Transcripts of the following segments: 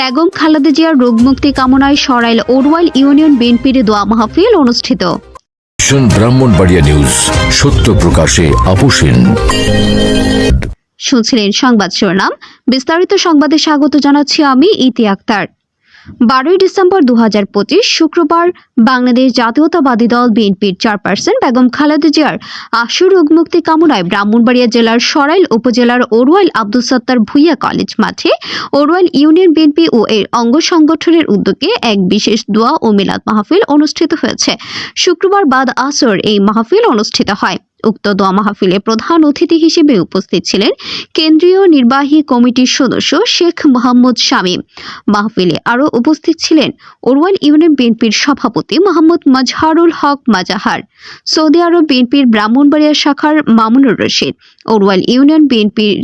বেগম খালেদা জিয়ার রোগ মুক্তি কামনায় সরাইল ওরওয়াইল ইউনিয়ন বিএনপির দোয়া মাহফিল অনুষ্ঠিত। ব্রাহ্মণবাড়িয়া নিউজ সত্য প্রকাশে আপোষহীন শুনছিলেন সংবাদ শিরোনাম। বিস্তারিত সংবাদে স্বাগত জানাচ্ছি আমি ইতি আক্তার। বারোই ডিসেম্বর দু হাজার পঁচিশ শুক্রবার বাংলাদেশ জাতীয়তাবাদী দল বিএনপির চেয়ারপারসন বেগম খালেদা জিয়ার আশু রোগমুক্তি কামনায় ব্রাহ্মণবাড়িয়া জেলার সরাইল উপজেলার ওরওয়াইল আব্দুল সত্তার ভুইয়া কলেজ মাঠে ওরওয়াইল ইউনিয়ন বিএনপি ও এর অঙ্গ সংগঠনের উদ্যোগে এক বিশেষ দোয়া ও মিলাদ মাহফিল অনুষ্ঠিত হয়েছে। শুক্রবার বাদ আসর এই মাহফিল অনুষ্ঠিত হয়। উক্ত দোয়া মাহফিলে প্রধান অতিথি হিসেবে উপস্থিত ছিলেন কেন্দ্রীয় নির্বাহী কমিটির সদস্য শেখ মোহাম্মদ শামীম মাহফিলে আরও উপস্থিত ছিলেন ওরওয়াল ইউনিয়ন বিএনপির সভাপতি মোহাম্মদ মাজহারুল হক মাজাহার, সৌদি আরব বিএনপির ব্রাহ্মণবাড়িয়া শাখার মামুনুর রশিদ ওরওয়াল ইউনিয়ন বিএনপির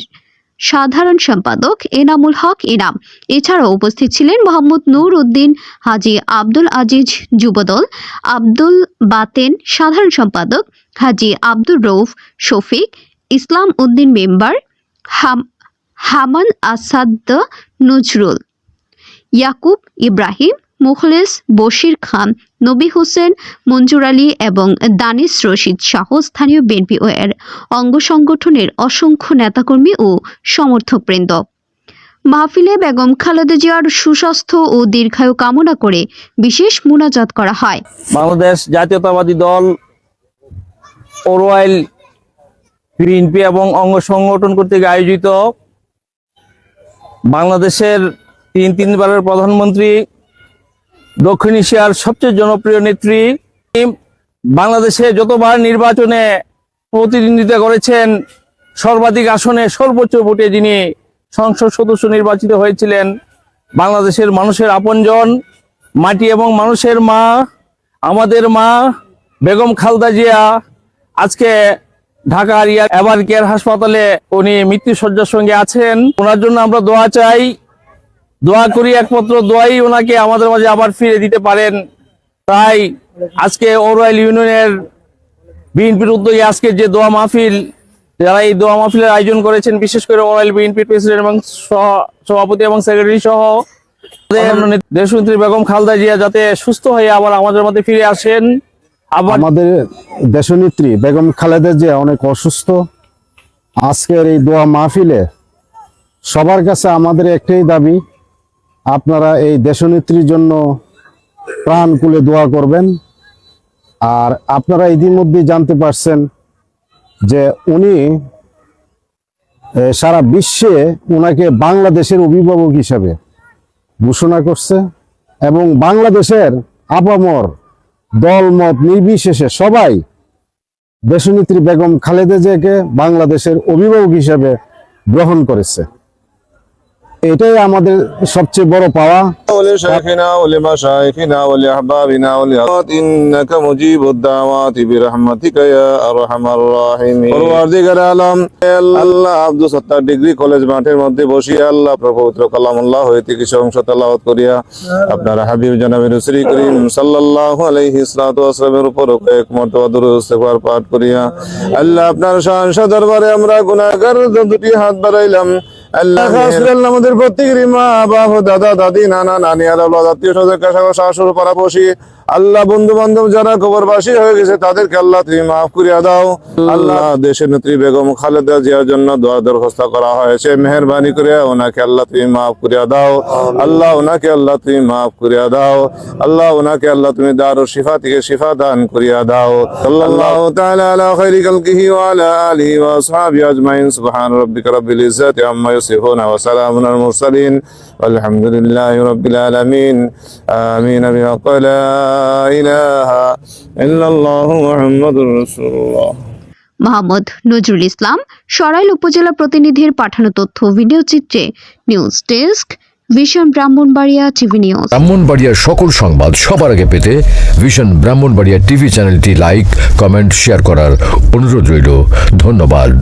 সাধারণ সম্পাদক এনামুল হক ইনাম এছাড়াও উপস্থিত ছিলেন মোহাম্মদ নূর উদ্দিন হাজি আব্দুল আজিজ যুবদল, আব্দুল বাতেন সাধারণ সম্পাদক, হাজি আব্দুর রৌফ শফিক, ইসলাম উদ্দিন মেম্বার, হাম হামান আসাদ নজরুল, ইয়াকুব ইব্রাহিম মুখলেস বশির খান, নবী হোসেন, মঞ্জুর আলী এবং দানিস রশিদ সহ স্থানীয় বিএনপি এর অঙ্গ সংগঠনের অসংখ্য নেতাকর্মী ও সমর্থকবৃন্দ। মাহফিলে বেগম খালেদা জিয়ার সুস্বাস্থ্য ও দীর্ঘায়ু কামনা করে বিশেষ মুনাজাত করা হয়। বাংলাদেশ জাতীয়তাবাদী দল, ওরওয়াইল বিএনপি এবং অঙ্গ সংগঠন কর্তৃক আয়োজিত বাংলাদেশের তিন তিনবারের প্রধানমন্ত্রী দক্ষিণ এশিয়ার সবচেয়ে জনপ্রিয় নেত্রী বাংলাদেশে যতবার নির্বাচনে প্রতিদ্বন্দ্বিতা করেছেন, সর্বাধিক আসনে সর্বোচ্চ ভোটে যিনি সংসদ সদস্য নির্বাচিত হয়েছিলেন, বাংলাদেশের মানুষের আপনজন, মাটি এবং মানুষের মা, আমাদের মা, বেগম খালদা জিয়া, আজকে ঢাকার এভার কেয়ার হাসপাতালে উনি মৃত্যুসজ্জার সঙ্গে আছেন। ওনার জন্য আমরা দোয়া চাই দোয়া করি একমাত্র দোয়াই ওনাকে আমাদের মাঝে আবার ফিরে দিতে পারেন। তাই আজকে ওরওয়াইল ইউনিয়নের বিএনপির উদ্যোগে আজকে যে দোয়া মাহফিল যারা এই দোয়া মাহফিলের আয়োজন করেছেন বিশেষ করে ওরাইল বিএনপির প্রেসিডেন্ট এবং সহ- সভাপতি এবং সেক্রেটারি সহ দেশনেত্রী বেগম খালদা জিয়া যাতে সুস্থ হয়ে আবার আমাদের মধ্যে ফিরে আসেন। আবার আমাদের দেশনেত্রী বেগম খালেদা জিয়া অনেক অসুস্থ। আজকের এই দোয়া মাহফিলে সবার কাছে আমাদের একটাই দাবি আপনারা এই দেশনেত্রীর জন্য প্রাণ কুলে দোয়া করবেন। আর আপনারা ইতিমধ্যে জানতে পারছেন যে উনি সারা বিশ্বে ওনাকে বাংলাদেশের অভিভাবক হিসাবে ঘোষণা করছে এবং বাংলাদেশের আপামর দলমত নির্বিশেষে সবাই দেশনেত্রী বেগম খালেদা জিয়াকে বাংলাদেশের অভিভাবক হিসাবে গ্রহণ করেছে। এটাই আমাদের সবচেয়ে বড় পাওয়া। ডিগ্রি কলেজ মাঠের মধ্যে আল্লাহ কালামুল্লাহ হইতে কিছু অংশ করিয়া আপনার হাবিব জনাবের শ্রী করিম সাল্লাল্লাহু আলাইহি উপর এক মর্তবা পাঠ করিয়া আল্লাহ আপনার দরবারে আমরা গুনাহগার দুটি হাত বাড়াইলাম। আল্লাহ আমাদের প্রত্যেকেরই মা বাবা দাদা দাদি নানা নানি আর আল্লাহ আত্মীয় স্বজন কাছে শাশুড় পাড়া পাড়াপড়শি আল্লাহ বন্ধু বান্ধব যারা কবরবাসী হয়ে গেছে তাদেরকে আল্লাহ তুমি মাফ করিয়া দাও আল্লাহ দেশের নেত্রী বেগম খালেদা জিয়ার জন্য দোয়া দরখাস্ত করা হয়েছে মেহরবানি করে ওনাকে আল্লাহ তুমি মাফ করিয়া দাও আল্লাহ ওনাকে আল্লাহ তুমি মাফ করিয়া দাও আল্লাহ ওনাকে আল্লাহ তুমি দারু শিফা থেকে শিফা দান করিয়া দাও সাল্লাল্লাহু তাআলা আলা খাইরি খালকিহি ওয়া আলা আলিহি ওয়া আসহাবিহি আজমাইন সুবহান রাব্বিকা রাব্বিল ইজ্জাতি আম্মা ইয়াসিফুন ওয়া সালামুন আলাল মুরসালিন والحمد لله رب العالمين آمين بحق لا ইলাহা ইল্লাল্লাহু মুহাম্মাদুর রাসূলুল্লাহ। মোহাম্মদ নজরুল ইসলাম সরাইল উপজেলা প্রতিনিধির পাঠানো তথ্য ভিডিও চিত্রে news desk vision Brahmanbaria TV news. ব্রাহ্মণবাড়িয়ার সকল সংবাদ সবার আগে পেতে ভিশন ব্রাহ্মণবাড়িয়া টিভি চ্যানেলটি লাইক কমেন্ট শেয়ার করার অনুরোধ রইল। ধন্যবাদ।